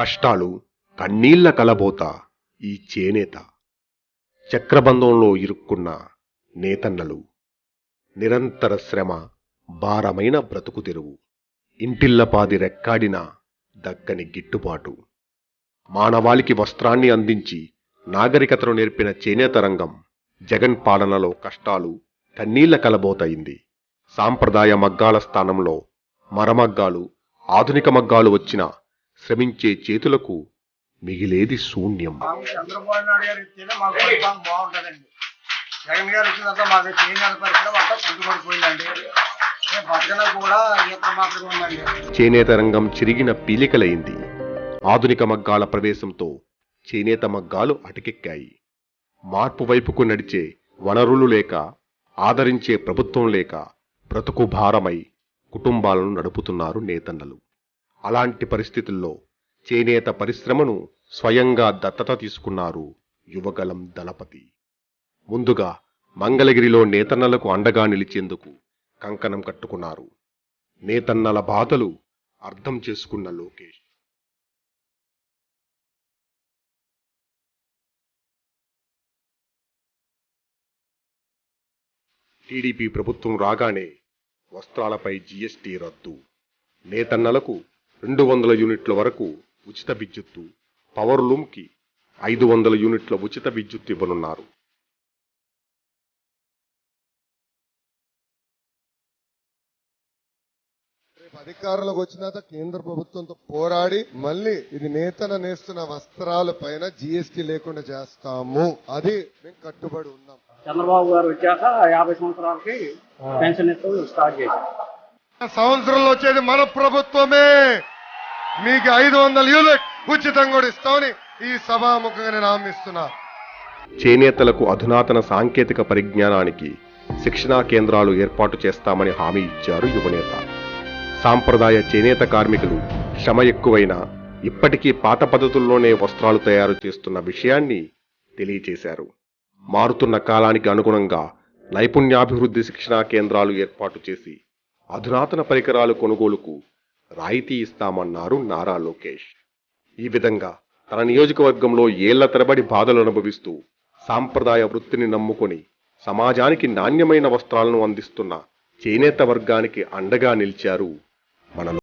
కష్టాలు కన్నీళ్ళ కలబోత ఈ చేనేత. చక్రబంధంలో ఇరుక్కున్న నేతన్నలు. నిరంతర శ్రమ భారమైన బ్రతుకు తెరువు. ఇంటిల్లపాది రెక్కాడిన దక్కని గిట్టుబాటు. మానవాళికి వస్త్రాన్ని అందించి నాగరికతను నేర్పిన చేనేత రంగం జగన్ పాలనలో కష్టాలు కన్నీళ్ళ కలబోతయింది. సాంప్రదాయ మగ్గాల స్థానంలో మరమగ్గాలు ఆధునిక మగ్గాలు వచ్చిన శ్రమించే చేతులకు మిగిలేది శూన్యం. మాకు చంద్రబాబు నాయుడు గారు ఇస్తేనే మాకు పరిపాలన బాగుంటుందండి. జగన్ గారు మాకు అంతా కుంటుపడిపోయిందండి. చేనేత రంగం చిరిగిన పీలికలైంది. ఆధునిక మగ్గాల ప్రవేశంతో చేనేత మగ్గాలు అటకెక్కాయి. మార్పు వైపుకు నడిచే వనరులు లేక ఆదరించే ప్రభుత్వం లేక బ్రతుకు భారమై కుటుంబాలను నడుపుతున్నారు నేతన్నలు. అలాంటి పరిస్థితుల్లో చేనేత పరిశ్రమను స్వయంగా దత్తత తీసుకున్నారు యువగలం దళపతి. ముందుగా మంగళగిరిలో నేతన్నలకు అండగా నిలిచేందుకు కంకణం కట్టుకున్నారు. నేతన్నల బాధలు అర్థం చేసుకున్న లోకేష్. టీడీపీ ప్రభుత్వం రాగానే వస్త్రాలపై జీఎస్టీ రద్దు. నేతన్నలకు రెండు వందల యూనిట్ల వరకు ఉచిత విద్యుత్తు పవర్ లూమ్కి ఐదు వందల యూనిట్ల ఉచిత విద్యుత్ ఇవ్వనున్నారు. అధికారంలోకి వచ్చినాక కేంద్ర ప్రభుత్వంతో పోరాడి మళ్ళీ ఇది నేతన నేస్తున్న వస్త్రాల పైన జిఎస్టీ లేకుండా చేస్తాము. అది మేము కట్టుబడి ఉన్నాం. చంద్రబాబు గారు వచ్చాక యాభై సంవత్సరాలకి పెన్షన్ ఇస్తూ స్టార్ట్ చేశారు. సంవత్సరంలో వచ్చేది మన ప్రభుత్వమే. మీకు ఐదు వందల యూనిట్ ఉచితంగా కూడా ఇస్తామని ఈ సభాముఖంగా నేను హామీస్తున్నా చేనేతలకు అధునాతన సాంకేతిక పరిజ్ఞానానికి శిక్షణా కేంద్రాలు ఏర్పాటు చేస్తామని హామీ ఇచ్చారు యువనేత. సాంప్రదాయ చేనేత కార్మికులు శ్రమ ఎక్కువైనా ఇప్పటికీ పాత పద్ధతుల్లోనే వస్త్రాలు తయారు చేస్తున్న విషయాన్ని తెలియచేశారు. మారుతున్న కాలానికి అనుగుణంగా నైపుణ్యాభివృద్ధి శిక్షణా కేంద్రాలు ఏర్పాటు చేసి అధునాతన పరికరాలు కొనుగోలుకు రాయితీ ఇస్తామన్నారు నారా లోకేష్. ఈ విధంగా తన నియోజకవర్గంలో ఏళ్ళ తరబడి బాధలు అనుభవిస్తూ సాంప్రదాయ వృత్తిని నమ్ముకొని సమాజానికి నాణ్యమైన వస్త్రాలను అందిస్తున్న చేనేత వర్గానికి అండగా నిలిచారు మన